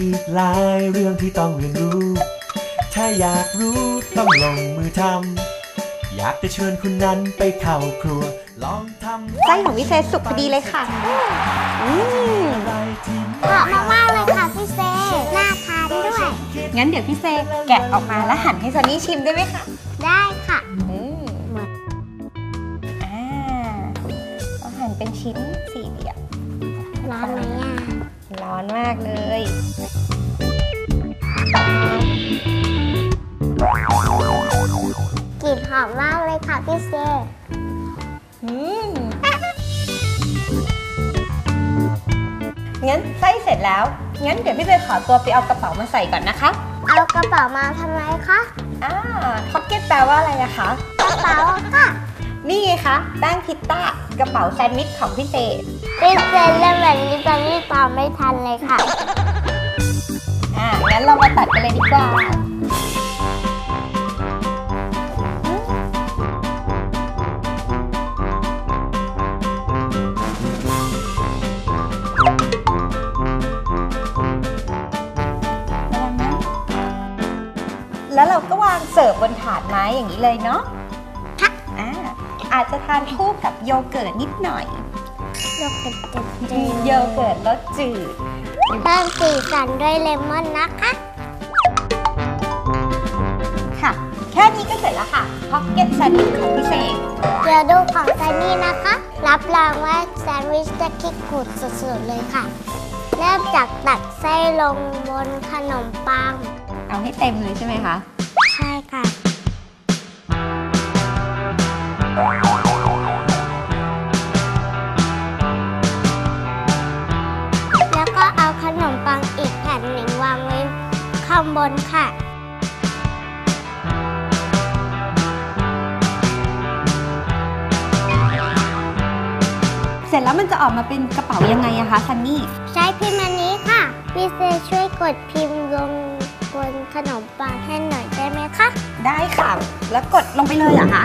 อีกหลายเรื่องที่ต้องเรียนรู้ ถ้าอยากรู้ต้องลงมือทำ อยากจะเชิญคุณนั้นไปเข้าครัว ลองทำไส้ของพี่เซสุกพอดีเลยค่ะอืมอะไรที่เหมาะมากๆเลยค่ะพี่เซน่าทานด้วย งั้นเดี๋ยวพี่เซแกะออกมาแล้วหั่นให้ซันนี่ชิมได้ไหมคะ ได้ค่ะอืมอ่าเราหั่นเป็นชิ้นสี่เหลี่ยมร้อนไหมอะร้อนมากเลย กลิ่นหอมมากเลยค่ะพี่เซอืมงั้นไส้เสร็จแล้ว งั้นเดี๋ยวพี่เซขอตัวไปเอากระเป๋ามาใส่ก่อนนะคะเอากระเป๋ามาทำไมคะอ่าพ็อกเก็ตแปลว่าอะไรอะคะ กระเป๋าค่ะ นี่ไงคะแป้งพิตต้ากระเป๋าแซนด์วิชของพี่เซพี่เซเล่นแบบนี้ตอนนี้ตามไม่ทันเลยค่ะอ่า งั้นเรามาตัดกันเลยดีกว่าระวังนะแล้วเราก็วางเสิร์ฟบนถาดไม้อย่างนี้เลยเนาะค่ะอ่าอาจจะทานคู่กับโยเกิร์ตนิดหน่อย โยเกิร์ตจืดโยเกิร์ตรสจืด เพิ่มสีสันด้วยเลมอนนะคะ ค่ะ แค่นี้ก็เสร็จแล้วค่ะพ็อกเก็ตแซนด์วิชของพี่เสกเดี๋ยวดูของซันนี่นะคะ รับรองว่าแซนด์วิชจะคิกกูดสุดๆเลยค่ะ เริ่มจากตักไส้ลงบนขนมปัง เอาให้เต็มเลยใช่ไหมคะ ใช่ค่ะ ร็จแล้วมันจะออกมาเป็นกระเป๋ายังไงอะคะซันนี่ ใช้พิมพ์อันนี้ค่ะพี่เซช่วยกดพิมพ์ลงบนขนมปังให้หน่อยได้ไหมคะ ได้ค่ะ แล้วกดลงไปเลยเหรอคะ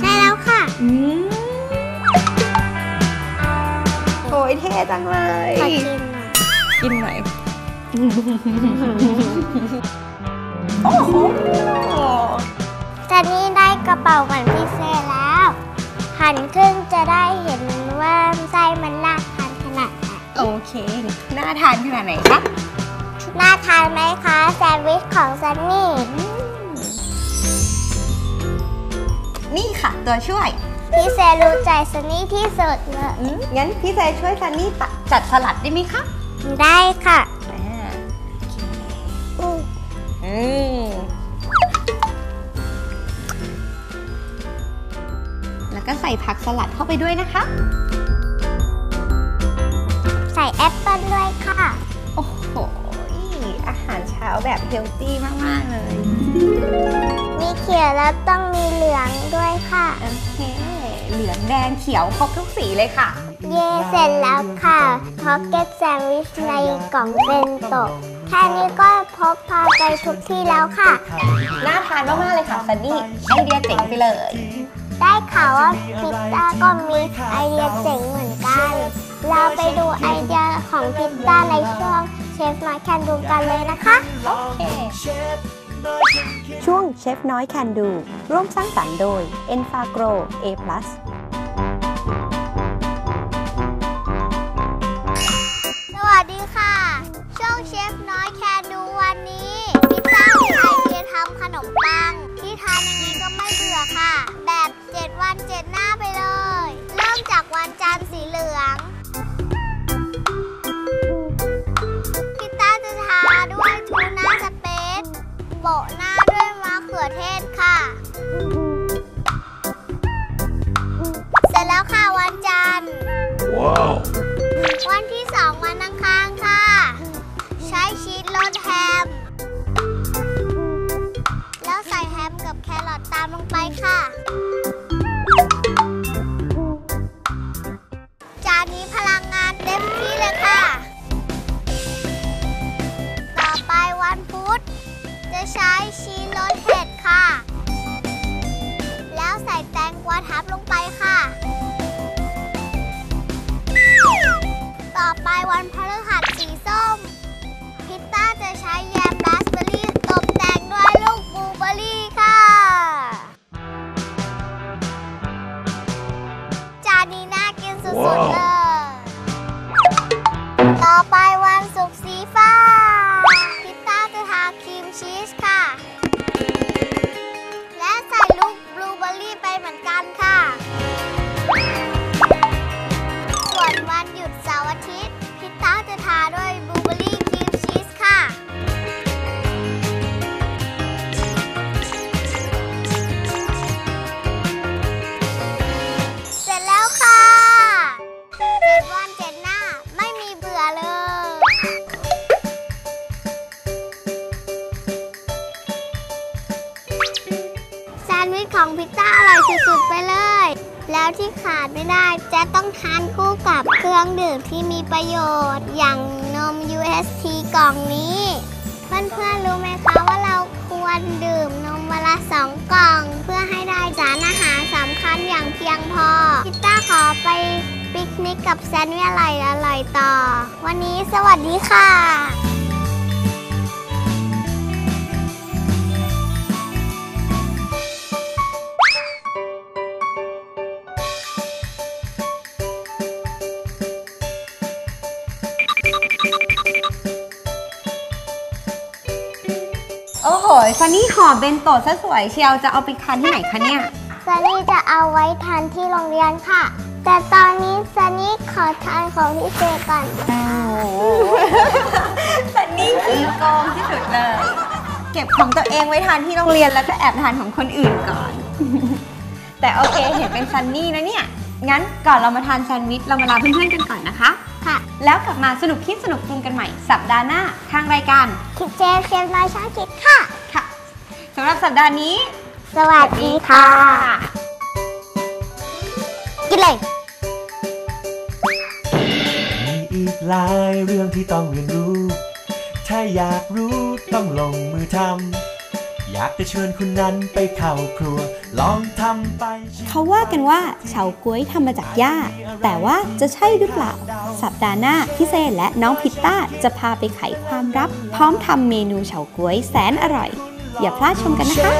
ใช่แล้วค่ะ อืมโอ้ยเท่จังเลย ขอกินหน่อยกินหน่อย โอ้โห ตอนนี้ได้กระเป๋าเหมือนพี่เซแล้วหั นครึ่งจะได้เห็นว่าไส้มันน่าทานขนาดไหนโอเค น่าทานขนาดไหนคะ น่าทานไหมคะแซนด์วิชของซันนี่ นี่ค่ะ ตัวช่วย พี่เซรู้ใจซันนี่ที่สุดเลยอืมงั้นพี่เจช่วยซันนี่ตัดจัดสลัดได้ไหมคะได้ค่ะอ่าอืม ผักสลัดเข้าไปด้วยนะคะ ใส่แอปเปิ้ลด้วยค่ะ โอ้โห อาหารเช้าแบบเฮลตี้มาก ๆ เลย มีเขียวแล้วต้องมีเหลืองด้วยค่ะ โอเค เหลืองแดงเขียวครบทุกสีเลยค่ะ เย่เสร็จแล้วค่ะพ็อกเก็ตแซนด์วิชในกล่องเป็นโตะแค่นี้ก็พกพาไปทุกที่แล้วค่ะ น่าทานมาก ๆ เลยค่ะซันนี่ไอเดียเจ๋งไปเลย ได้ข่าวว่าพิซซ่าก็มีไอเดียเจ๋งเหมือนกัน เราไปดูไอเดียของพิซซ่าในช่วงเชฟน้อยแคนดูกันเลยนะคะ โอเค ช่วงเชฟน้อยแคนดู ร่วมสร้างสรรค์โดย e n f a g r o A+ วันเจ็ดหน้าไปเลย เริ่มจากวันจันทร์สีเหลือง ยใช้ชีสรสเผ็ดค่ะ แล้วใส่แตงกวาทับลงไปค่ะ ต่อไปวันพฤหัสสีส้ม พิซซ่าจะใช้แยมราสเบอร์รี่ตกแต่งด้วยลูกบลูเบอร์รี่ค่ะ จานนี้น่ากินสุดๆเลย ต่อไปวัน แล้วที่ขาดไม่ได้จะต้องทานคู่กับเครื่องดื่มที่มีประโยชน์ อย่างนม UST กล่องนี้ เพื่อนๆรู้ไหมคะว่าเราควรดื่มนมวันละสองกล่อง เพื่อให้ได้สารอาหารสำคัญอย่างเพียงพอพิตต้าขอไปปิกนิกกับแซนด์วิชอร่อยๆต่อ วันนี้สวัสดีค่ะ ซันนี่ห่อเบนโตะซะสวยเชียวจะเอาไปทานที่ไหนคะเนี่ย ซันนี่จะเอาไว้ทานที่โรงเรียนค่ะ แต่ตอนนี้ซันนี่ขอทานของพี่เจก่อนซันนี่ขี้โกงที่สุดเลย เก็บของตัวเองไว้ทานที่โรงเรียนแล้วก็แอบทานของคนอื่นก่อน แต่โอเคเห็นเป็นซันนี่นะเนี่ย งั้นก่อนเรามาทานแซนด์วิชเรามาลาเพื่อนๆกันก่อนนะคะ ค่ะ แล้วกลับมาสนุกคิดสนุกปรุงกันใหม่สัปดาห์หน้าทางรายการ คิดเจฟเชฟน้อยช่างคิดค่ะค่ะสำหรับสัปดาห์นี้ สวัสดีค่ะ กินเลย มีอีกหลายเรื่องที่ต้องเรียนรู้ ถ้าอยากรู้ต้องลงมือทำ อยากจะเชิญคุณนั้นไปเข้าครัว ลองทำไปชิมเขาว่ากันว่าเฉาก๊วยทำมาจากหญ้า แต่ว่าจะใช่หรือเปล่า สัปดาห์หน้าพี่เซและน้องพิตต้าจะพาไปไขความลับ พร้อมทำเมนูเฉาก๊วยแสนอร่อย อย่าพลาดชมกันนะคะ